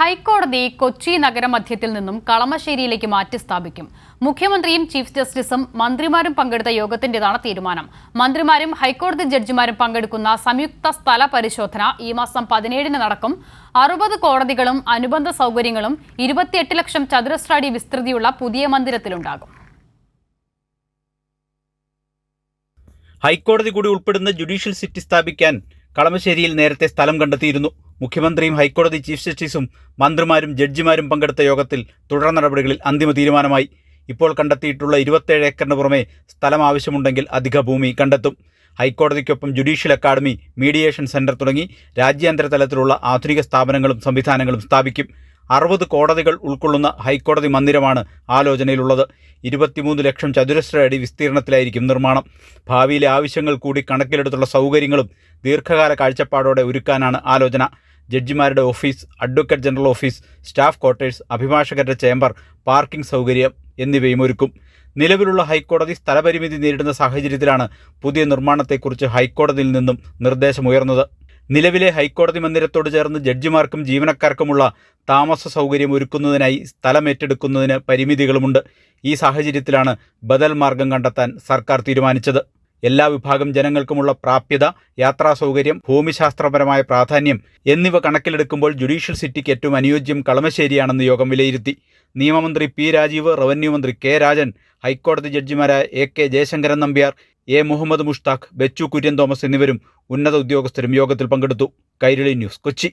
ഹൈക്കോടതി കൊച്ചി നഗരമധ്യത്തിൽ നിന്നും കളമശ്ശേരിയിലേക്ക് മാറ്റി സ്ഥാപിക്കും. മുഖ്യമന്ത്രിയും ചീഫ് ജസ്റ്റിസും മന്ത്രിമാരും പങ്കെടുത്ത യോഗത്തിന്റേതാണ് തീരുമാനം. മന്ത്രിമാരും ഹൈക്കോടതി ജഡ്ജിമാരും പങ്കെടുക്കുന്ന സംയുക്ത സ്ഥല പരിശോധന ഈ മാസം പതിനേഴിന് നടക്കും. അറുപത് കോടതികളും അനുബന്ധ സൗകര്യങ്ങളും ഇരുപത്തിയെട്ട് ലക്ഷം ചതുരശ്ര അടി വിസ്തൃതിയുള്ള പുതിയ മന്ദിരത്തിലുണ്ടാകും. ഹൈക്കോടതി കൂടി ഉൾപ്പെടുന്ന ജുഡീഷ്യൽ സിറ്റി സ്ഥാപിക്കാൻ കളമശ്ശേരിയിൽ നേരത്തെ സ്ഥലം കണ്ടെത്തിയിരുന്നു. മുഖ്യമന്ത്രിയും ഹൈക്കോടതി ചീഫ് ജസ്റ്റിസും മന്ത്രിമാരും ജഡ്ജിമാരും പങ്കെടുത്ത യോഗത്തിൽ തുടർ നടപടികളിൽ അന്തിമ തീരുമാനമായി. ഇപ്പോൾ കണ്ടെത്തിയിട്ടുള്ള ഇരുപത്തേഴ് ഏക്കറിന് പുറമെ സ്ഥലം ആവശ്യമുണ്ടെങ്കിൽ അധിക ഭൂമി കണ്ടെത്തും. ഹൈക്കോടതിക്കൊപ്പം ജുഡീഷ്യൽ അക്കാദമി മീഡിയേഷൻ സെന്റർ തുടങ്ങി രാജ്യാന്തര തലത്തിലുള്ള ആധുനിക സ്ഥാപനങ്ങളും സംവിധാനങ്ങളും സ്ഥാപിക്കും. അറുപത് കോടതികൾ ഉൾക്കൊള്ളുന്ന ഹൈക്കോടതി മന്ദിരമാണ് ആലോചനയിലുള്ളത്. ഇരുപത്തിമൂന്ന് ലക്ഷം ചതുരശ്ര അടി വിസ്തീർണത്തിലായിരിക്കും നിർമ്മാണം. ഭാവിയിലെ ആവശ്യങ്ങൾ കൂടി കണക്കിലെടുത്തുള്ള സൗകര്യങ്ങളും ദീർഘകാല കാഴ്ചപ്പാടോടെ ഒരുക്കാനാണ് ആലോചന. ജഡ്ജിമാരുടെ office advocate general office staff quarters അഭിഭാഷകരുടെ chamber parking സൗകര്യം എന്നിവയും ഒരുക്കും. നിലവിലുള്ള ഹൈക്കോടതി സ്ഥലപരിമിതി നേരിടുന്ന സാഹചര്യത്തിലാണ് പുതിയ നിർമ്മാണത്തെക്കുറിച്ച് ഹൈക്കോടതിയിൽ നിന്നും നിർദ്ദേശമുയർന്നത്. നിലവിലെ ഹൈക്കോടതി മന്ദിരത്തോട് ചേർന്ന് ജഡ്ജിമാർക്കും ജീവനക്കാർക്കുമുള്ള താമസ സൗകര്യം ഒരുക്കുന്നതിനായി സ്ഥലം ഏറ്റെടുക്കുന്നതിന് പരിമിതികളുമുണ്ട്. ഈ സാഹചര്യത്തിലാണ് ബദൽ മാർഗം കണ്ടെത്താൻ സർക്കാർ തീരുമാനിച്ചത്. എല്ലാ വിഭാഗം ജനങ്ങൾക്കുമുള്ള പ്രാപ്യത യാത്രാ സൗകര്യം ഭൂമിശാസ്ത്രപരമായ പ്രാധാന്യം എന്നിവ കണക്കിലെടുക്കുമ്പോൾ ജുഡീഷ്യൽ സിറ്റിക്ക് ഏറ്റവും അനുയോജ്യം കളമശ്ശേരിയാണെന്ന് യോഗം വിലയിരുത്തി. നിയമമന്ത്രി പി രാജീവ് റവന്യൂ മന്ത്രി കെ രാജൻ ഹൈക്കോടതി ജഡ്ജിമാരായ A K Jayasankaran Nambiar A Muhammad Mushtaq Bechu Kurian Thomas എന്നിവരും ഉന്നത ഉദ്യോഗസ്ഥരും യോഗത്തിൽ പങ്കെടുത്തു. കൈരളി ന്യൂസ് കൊച്ചി.